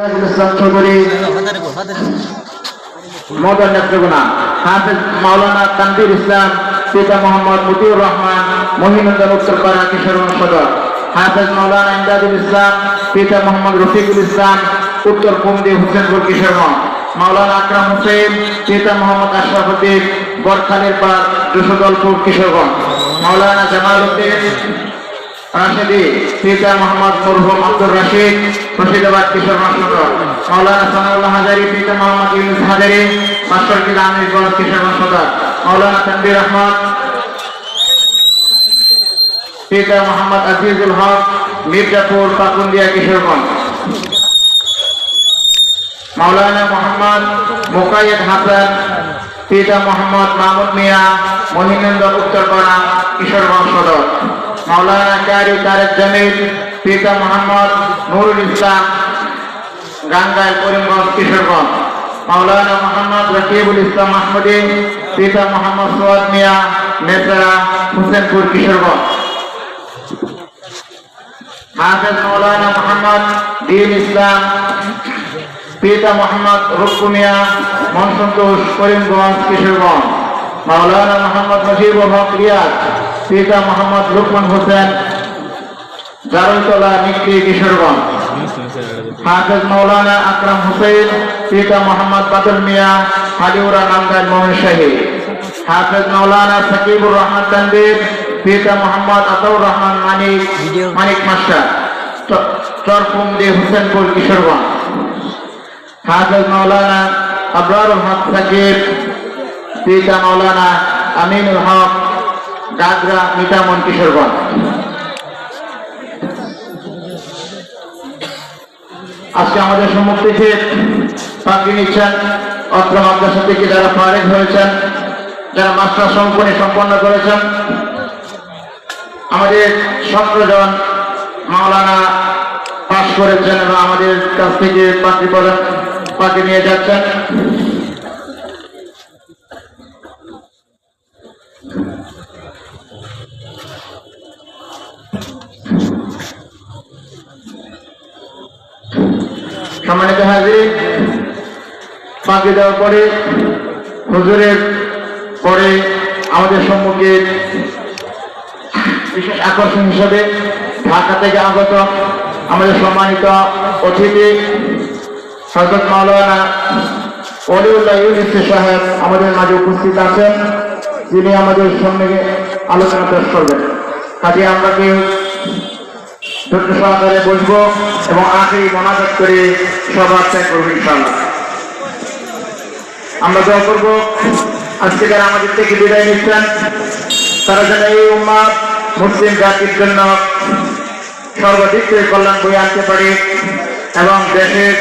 ইসলাম মদন নেত্রগুনা হাফেজ মাওলানা তানবির ইসলাম, পিতা মোহাম্মদ মতিউর রহমান, মহিনুদ্দিন উত্তরপাড়া কিশোরগঞ্জ সদর। হাফেজ মাওলানা ইমদাদুল ইসলাম, পিতা মোহাম্মদ রফিকুল ইসলাম, উত্তর কুমদি হুসেনপুর কিশোরগঞ্জ মাওলানা আকরাম হোসেন, পিতা মোহাম্মদ আশরাফ উদ্দিন বরখালের পাড় যশোদলপুর কিশোরগঞ্জ। মাওলানা জামাল উদ্দিন মোহাম্মদ মরহুম আব্দুর রশিদ, মুর্শিদাবাদ কিশোর মাস্টার মাওলানা সানাউল্লাহ হাজারি পিতা মোহাম্মদ ইউনুস হাজারি মাস্টার কিলা আমিরগঞ্জ কিশোর সদর মাওলানা তানবির আহমদ পিতা মোহাম্মদ আজিজুল হক, মির্জাপুর পাকুন্দিয়া কিশোরগঞ্জ মাওলানা মোহাম্মদ মোকায়েদ হাসান পিতা মোহাম্মদ মাহমুদ মিয়া মহিমেন্দ্র উত্তরপাড়া কিশোরগঞ্জ সদর মাওলানা কারি তারেক জামিল, পিতা মোহাম্মদ নুরুল ইসলাম গাঙ্গাইল করিমগঞ্জ কিশোরগঞ্জ। মাওলানা মোহাম্মদ রকিবুল ইসলাম মাহমুদি, পিতা মোহাম্মদ সোয়াদ মিয়া নেসরা হুসেনপুর কিশোরগঞ্জ। হাফেজ মৌলানা মোহাম্মদ দিন ইসলাম, পিতা মোহাম্মদ রুকুমিয়া মনসন্তোষ করিমগঞ্জ কিশোরগঞ্জ। মাওলানা মোহাম্মদ মুজিবুল হক রিয়াজ পিতা মোহাম্মদ লুকমান হোসেন, জারুলতলা নিকলি কিশোরগঞ্জ। হাফেজ মৌলানা আকরাম হোসেন পিতা মোহাম্মদ বাদল মিয়া, হালিউরা নামদার মোহনশাহী হাফেজ মৌলানা সাকিবুর রহমান তানবির পিতা মোহাম্মদ আতাউর রহমান মানিক মানিক মাস্টার চরকুমদি হোসেনপুর কিশোরগঞ্জ। হাফেজ মৌলানা আবরারুল হক সাকিব পিতা মৌলানা আমিনুল হক গাগরা মিটামন কিশোরগঞ্জ। আজকে আমাদের সম্মুখ থেকে নিচ্ছেন অত্র মাদ্রাসা থেকে যারা ফারেক হয়েছেন, যারা মাস্টার সম্পূর্ণ সম্পন্ন করেছেন, আমাদের সতেরো জন মাওলানা পাশ করেছেন এবং আমাদের কাছ থেকে পাখি পাখি নিয়ে যাচ্ছেন। সম্মানিত হাজির। ফাঁকি দেওয়ার পরে, হুজুরের পরে আমাদের সম্মুখে বিশেষ আকর্ষণ হিসেবে ঢাকা থেকে আগত আমাদের সম্মানিত অতিথি হজরত মাওলানা অলিউল্লাহ ইউনিস সাহেব আমাদের মাঝে উপস্থিত আছেন। যিনি আমাদের সামনে আলোচনা পেশ করবেন। কাজে আমরা কেউ ধৈর্য সহকারে বসবো। এবং আখেরি মনাজাত করে সবার ত্যাগ করব ইনশাল্লাহ আমরা দোয়া করব, আজকে যারা আমাদের থেকে বিদায় নিচ্ছেন, তারা যেন এই উম্মাদ মুসলিম জাতির জন্য সর্বাধিক কল্যাণ বই আনতে পারে এবং দেশের